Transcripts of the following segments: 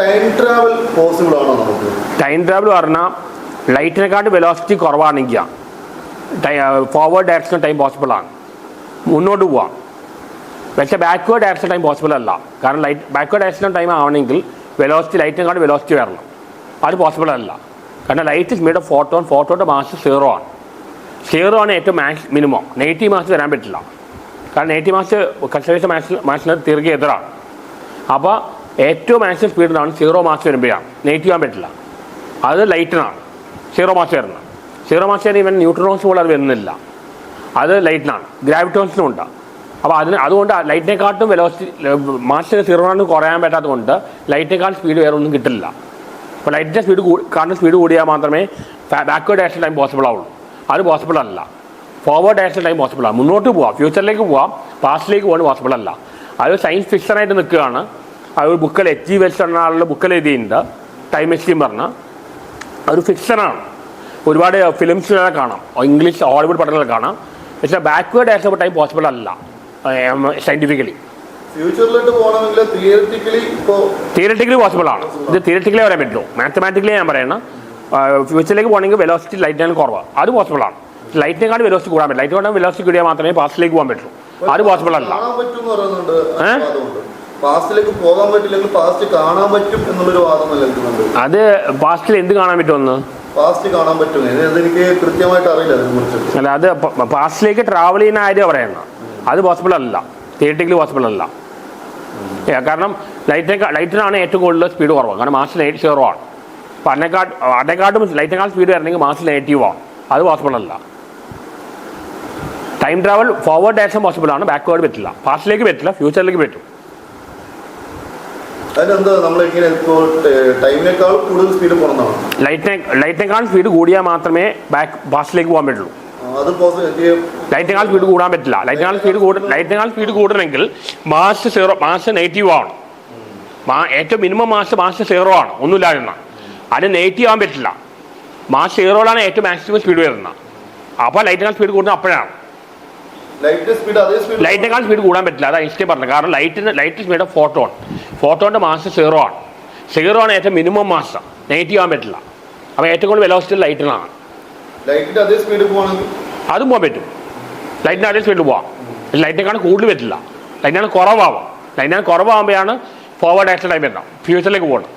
Time travel possible ആണോ നമുക്ക്? Time travel പറഞ്ഞാൽ ലൈറ്റിനെക്കാട്ട് വെലോസിറ്റി കുറവാണെങ്കിൽ ഫോർവേഡ് ഡയറക്ഷൻ ടൈം പോസിബിൾ ആണ്. മുന്നോട്ട് പോവാം. പക്ഷേ ബാക്ക്വേർഡ് ഡയറക്ഷൻ ടൈം പോസിബിൾ അല്ല. കാരണം ലൈറ്റ് ബാക്ക്വേർഡ് ഡയറക്ഷൻ ടൈം ആവണമെങ്കിൽ വെലോസിറ്റി ലൈറ്റിനെക്കാട്ട് വെലോസിറ്റി വരണം. അത് പോസിബിൾ അല്ല. കാരണം light is made of photon ഫോട്ടോയുടെ മാസ് സീറോ ആണ്. സീറോ ആണ് ഏറ്റവും മാക്സ് മിനിമം നെഗറ്റീവ് മാസ് വരാൻ പറ്റില്ല. കാരണം നെഗറ്റീവ് മാസ് കൺസർവേഷൻ മാസ് മാസിന് തീർക്കുക എതിരാണ്. അപ്പോൾ ഏറ്റവും മാക്സിമം സ്പീഡിലാണ് സീറോ മാസ് വരുമ്പോഴാണ് നെഗറ്റീവ് ആകാൻ പറ്റില്ല. അത് ലൈറ്റിനാണ് സീറോ മാസ് വരുന്നത് സീറോ മാസ് വരുന്ന ഇവൻ ന്യൂട്രോൺസ് പോലും അത് വരുന്നില്ല. അത് ലൈറ്റിനാണ് ഗ്രാവിറ്റോൺസിനും ഉണ്ട്. അപ്പോൾ അതിന് അതുകൊണ്ട് ലൈറ്റിനെക്കാട്ടും വെലോസിറ്റി മാസിന് സീറോ ആണ് കുറയാൻ പറ്റാത്തതുകൊണ്ട് ലൈറ്റിനേക്കാൾ സ്പീഡ് വേറെ ഒന്നും കിട്ടില്ല. അപ്പോൾ ലൈറ്റിന്റെ സ്പീഡ് കാറിന്റെ സ്പീഡ് കൂടിയാൽ മാത്രമേ ബാക്ക്വേർഡ് ഡയറക്ഷൻ ടൈം പോസിബിൾ ആവുള്ളൂ. അത് പോസിബിൾ അല്ല. ഫോർവേഡ് ഡയറക്ഷൻ ടൈം പോസിബിൾ ആണ് മുന്നോട്ട് പോവാം. ഫ്യൂച്ചറിലേക്ക് പോവാം. പാസ്റ്റിലേക്ക് പോകാൻ പോസിബിൾ അല്ല. അത് സയൻസ് ഫിക്സറായിട്ട് നിൽക്കുകയാണ്. അത് ഒരു ബുക്കിൽ എച്ച് ജി വെൽസ് എന്ന ആളുടെ ബുക്കിൽ എഴുതിയിട്ടുണ്ട്. ടൈം മെഷീൻ പറഞ്ഞ ഒരു ഫിക്ഷനാണ് ഒരുപാട് ഫിലിംസിലൊക്കെ കാണാം. ഇംഗ്ലീഷ് ഹോളിവുഡ് പടങ്ങൾ കാണാം. പക്ഷെ ബാക്ക്വേർഡ് ആയിട്ട് ടൈം പോസിബിൾ അല്ല. സയന്റിഫിക്കലി തിയറിറ്റിക്കലി പോസിബിൾ ആണ്. ഇത് തിയററ്റിക്കലി പറയാൻ പറ്റുള്ളൂ. മാത്തമാറ്റിക്കലി ഞാൻ പറയുന്നത് ഫ്യൂച്ചറിലേക്ക് പോകണമെങ്കിൽ വെലോസിറ്റി ലൈറ്റിനാണ് കുറവ്. അത് പോസിബിൾ ആണ്. ലൈറ്റിനെക്കാളും വെലോസിറ്റി കൂടാൻ പറ്റും ലൈറ്റ് കൊണ്ടാൽ വെലോസിറ്റി കൂടിയാൽ മാത്രമേ പാസ്റ്റിലേക്ക് പോകാൻ പറ്റുള്ളൂ. അത് പോസിബിൾ അല്ല. പാസ്റ്റിലേക്ക് പോകാൻ പറ്റില്ലെങ്കിൽ പാസ്റ്റ് കാണാൻ പറ്റും എന്നുള്ളൊരു വാദം നിലനിൽക്കുന്നുണ്ട് അത് പാസ്റ്റിൽ എന്ത് കാണാൻ പറ്റുമെന്ന് പാസ്റ്റ് കാണാൻ പറ്റും. അതെനിക്ക് കൃത്യമായിട്ട് അറിയില്ല അല്ല അത് പാസ്റ്റിലേക്ക് ട്രാവൽ ചെയ്യുന്ന കാര്യം പറയണം അത് പോസിബിൾ അല്ല. തിയററ്റിക്കലി പോസിബിൾ അല്ല. കാരണം ലൈറ്റിനെ ലൈറ്റിനാണ് ഏറ്റവും കൂടുതൽ സ്പീഡ് കുറവ്. കാരണം മാസ് ലൈറ്റ് ആണ്. അപ്പോൾ അതിനെക്കാട്ട് അതിനെക്കാട്ടും ലൈറ്റിനേക്കാൾ സ്പീഡ് വരണമെങ്കിൽ മാസ് നെഗറ്റീവ് ആണ്. അത് പോസിബിൾ അല്ല. Time travel forward direction possible ആണ്. ബാക്ക്വേർഡ് പറ്റില്ല. പാസ്റ്റിലേക്ക് പറ്റില്ല. ഫ്യൂച്ചറിലേക്ക് പറ്റും. അതിനെന്താ നമ്മളിങ്ങനെ ഇപ്പോൾ ടൈമിനേക്കാൾ കൂടുതൽ സ്പീഡ് ലൈറ്റിനെ ലൈറ്റിനേക്കാൾ സ്പീഡ് കൂടിയാൽ മാത്രമേ ബാക്ക് ഫാസ്റ്റിലേക്ക് പോകാൻ പറ്റുള്ളൂ. അത് ലൈറ്റിനേക്കാൾ സ്പീഡ് കൂടാൻ പറ്റില്ല. ലൈറ്റിനേക്കാൾ സ്പീഡ് കൂടും ലൈറ്റിനേക്കാൾ സ്പീഡ് കൂടണമെങ്കിൽ മാസ് സീറോ മാസ് നെഗറ്റീവ് ആണ്. ഏറ്റവും മിനിമം മാസ് മാസ് സീറോ ആണ്. ഒന്നുമില്ലായിരുന്ന അത് നെഗറ്റീവ് ആവാൻ പറ്റില്ല. മാസ് സീറോയിലാണ് ഏറ്റവും മാക്സിമം സ്പീഡ് വരുന്നത് അപ്പോൾ ലൈറ്റിനേക്കാൾ സ്പീഡ് കൂടുന്നത് അപ്പോഴാണ്. ലൈറ്റ് സ്പീഡ് അതേ സ്പീഡ് ലൈറ്റിനേക്കാൾ സ്പീഡ് കൂടാൻ പറ്റില്ല. അത് ഐൻസ്റ്റൈൻ പറഞ്ഞത്. കാരണം ലൈറ്റിന് ലൈറ്റ് സ്പീഡ് ഫോട്ടോൺ ഫോട്ടോന്റെ മാസ് സീറോ ആണ്. സീറോ ആണ് ഏറ്റവും മിനിമം മാസ്. നെഗറ്റീവ് ആകാൻ പറ്റില്ല. അപ്പോൾ ഏറ്റവും കൂടുതൽ വെലോസിറ്റി ലൈറ്റിനാണ് അതേ പോകാൻ പറ്റും. ലൈറ്റിന്റെ അതേ സ്പീഡിൽ പോവാം. ലൈറ്റിനേക്കാൾ കൂടുതൽ പറ്റില്ല. ലൈറ്റിനാണ് കുറവാവാം. ലൈറ്റിനാണ് കുറവാകുമ്പോഴാണ് ഫോർവേഡ് ഡയറക്ഷൻ ടൈം വരണം ഫ്യൂച്ചറിലേക്ക് പോകണം.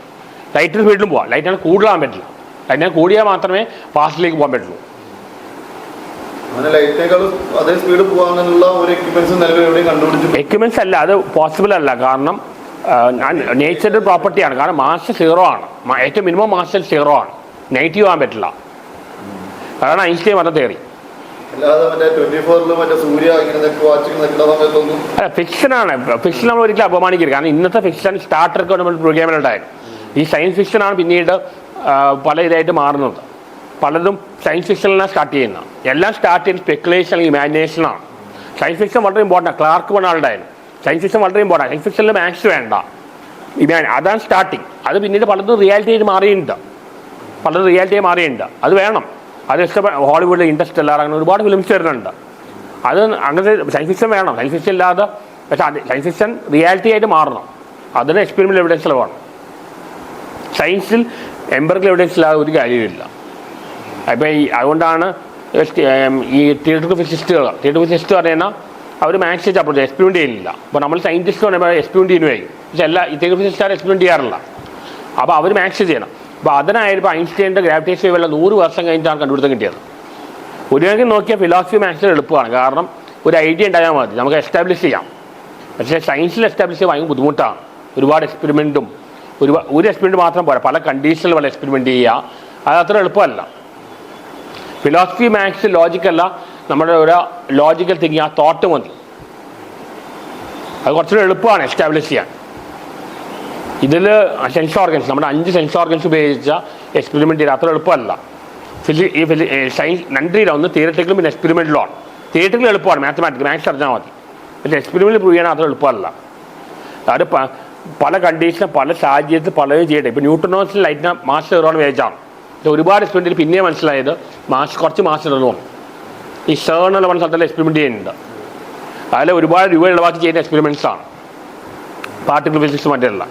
ലൈറ്റിന് സ്പീഡിലും പോവാം. ലൈറ്റിനാണ് കൂടുതലാകാൻ പറ്റില്ല. ലൈറ്റിനാണ് കൂടിയാൽ മാത്രമേ ഫാസ്റ്റിലേക്ക് പോകാൻ പറ്റുള്ളൂ. എക്യുപ്മെന്റ്സ് അല്ല. അത് പോസിബിൾ അല്ല. കാരണം നേച്ചറിന്റെ പ്രോപ്പർട്ടിയാണ് കാരണം മാസ് സീറോ ആണ്. ഏറ്റവും മിനിമം മാസ് സീറോ ആണ്. നെഗറ്റീവ് ആകാൻ പറ്റില്ല. അതാണ് ഐൻസ്റ്റൈൻ പറഞ്ഞ തേറി അല്ല ഫിക്ഷനാണ് ഫിക്ഷൻ നമ്മൾ ഒരിക്കലും അപമാനിക്കരുത്. കാരണം ഇന്നത്തെ ഫിക്ഷൻ സ്റ്റാർട്ടർക്ക് നമ്മൾ പ്രോഗ്രാമിലുണ്ടായിരുന്നു ഈ സയൻസ് ഫിക്ഷനാണ് പിന്നീട് പല ഇതായിട്ട് മാറുന്നത്. പലതും സയൻസ് ഫിക്ഷനിലാണ് സ്റ്റാർട്ട് ചെയ്യുന്നത്. എല്ലാം സ്റ്റാർട്ട് ചെയ്യുന്നത് സ്പെക്കുലേഷൻ അല്ലെങ്കിൽ ഇമാജിനേഷനാണ് സയൻസ് ഫിക്ഷൻ വളരെ ഇമ്പോർട്ടന്റ് ക്ലാർക്ക് പറഞ്ഞ ആളുണ്ടായിരുന്നു സയൻസ് ഫിക്ഷൻ വളരെ ഇമ്പോർട്ടന്റ് സയൻസ് ഫിക്ഷനിൽ മാത്സ് വേണ്ട. ഇതാണ് അതാണ് സ്റ്റാർട്ടിങ് അത് പിന്നീട് പലതും റിയാലിറ്റി ആയിട്ട് മാറിയിട്ടുണ്ട്. പലതും റിയാലിറ്റി ആയി മാറിയിട്ടുണ്ട്. അത് വേണം. അത് ഇഷ്ടപ്പെട്ട ഹോളിവുഡിൽ ഇൻട്രസ്റ്റ് എല്ലാം അങ്ങനെ ഒരുപാട് ഫിലിംസ് വരുന്നുണ്ട്. അത് അങ്ങനത്തെ സയൻസ് ഫിക്ഷൻ വേണം. സയൻസ് ഫിക്ഷൻ ഇല്ലാതെ പക്ഷേ അത് സയൻസ് ഫിക്ഷൻ റിയാലിറ്റി ആയിട്ട് മാറണം. അതിന് എക്സ്പെരിമെന്റ് എവിഡൻസ് വേണം. സയൻസിൽ എംബറിക്കൽ എവിഡൻസ് ഇല്ലാതെ ഒരു കാര്യമില്ല അപ്പോൾ ഈ അതുകൊണ്ടാണ് ഈ തിയേറ്റർ ഫിസിസ്റ്റുകൾ തിയേറ്റർ ഫിസിസ്റ്റ് പറയുന്ന അവർ മാത്സ് വെച്ച് അപ്രോച്ച് എക്സ്പെരിമെന്റ് ചെയ്യുന്നില്ല. അപ്പോൾ നമ്മൾ സയന്റിസ്റ്റ് പറയുമ്പോൾ എക്സ്പെരിമെന്റ് ചെയ്യുന്നു പക്ഷേ എല്ലാ ഫിസിസ്റ്റുകാർ എക്സ്പെരിമെന്റ് ചെയ്യാറില്ല. അപ്പോൾ അവർ മാക്സ് ചെയ്യണം. അപ്പോൾ അതിനായിരുന്നു ഐൻസ്റ്റൈന്റെ ഗ്രാവിറ്റേഷൻ വേവെല്ലാം നൂറ് വർഷം കഴിഞ്ഞിട്ടാണ് കണ്ടുപിടുത്തം കിട്ടിയത്. ഒരു കണക്കിന് നോക്കിയാൽ ഫിലോസഫി മാത്സിൽ എളുപ്പമാണ്. കാരണം ഒരു ഐഡിയ ഉണ്ടായാൽ മതി. നമുക്ക് എസ്റ്റാബ്ലിഷ് ചെയ്യാം. പക്ഷേ സയൻസിൽ എസ്റ്റാബ്ലിഷ് ചെയ്യാൻ ഭയങ്കര ബുദ്ധിമുട്ടാണ്. ഒരുപാട് എക്സ്പെരിമെന്റും ഒരുപാട് ഒരു എക്സ്പെരിമെന്റ് മാത്രം പോരാ. പല കണ്ടീഷനിൽ വളരെ എക്സ്പെരിമെന്റ് ചെയ്യുക. അത് അത്ര എളുപ്പമല്ല. ഫിലോസഫി മാത്സ് ലോജിക്കല്ല നമ്മുടെ ഒരു ലോജിക്കൽ തിങ്കിങ് ആ തോട്ട് മതി അത് കുറച്ചുകൂടി എളുപ്പമാണ് എസ്റ്റാബ്ലിഷ് ചെയ്യാൻ. ഇതിൽ സെൻസ് ഓർഗൻസ് നമ്മുടെ അഞ്ച് സെൻസ് ഓർഗൻസ് ഉപയോഗിച്ച എക്സ്പെരിമെന്റ് ചെയ്ത് അത്ര എളുപ്പമല്ല. ഫിസി ഈ ഫിസി സയൻസ് രണ്ട് രീതിയിലാണ് ഒന്ന് തിയററ്റിക്കലും പിന്നെ എക്സ്പെരിമെന്റിലുമാണ് തിയററ്റിക്കൽ എളുപ്പമാണ് മാത്തമാറ്റിക്സ് മാത്സ് അറിഞ്ഞാൽ മതി. പക്ഷേ എക്സ്പെരിമെന്റ് പ്രൂവ് ചെയ്യാൻ അത്ര എളുപ്പമല്ല. അത് പല കണ്ടീഷനും പല സാഹചര്യത്തിൽ പലതും ചെയ്യട്ടെ. ഇപ്പോൾ ന്യൂട്രനോസിൽ ലൈറ്റിനെ മാസ് ഇറോൺ വേജാണ് ഒരുപാട് എക്സ്പെരിമെന്റിൽ പിന്നെ മനസ്സിലായത് മാസ് കുറച്ച് മാസ് ഇടണു ഈ സേൺ പറഞ്ഞ സ്ഥലത്തിൽ എക്സ്പെരിമെന്റ് ചെയ്യുന്നുണ്ട്. അതിൽ ഒരുപാട് രൂപ ഇളവാക്കി ചെയ്യുന്ന എക്സ്പെരിമെന്റ്സാണ് പാർട്ടിക്കൽ ഫിസിക്സ് മറ്റെല്ലാം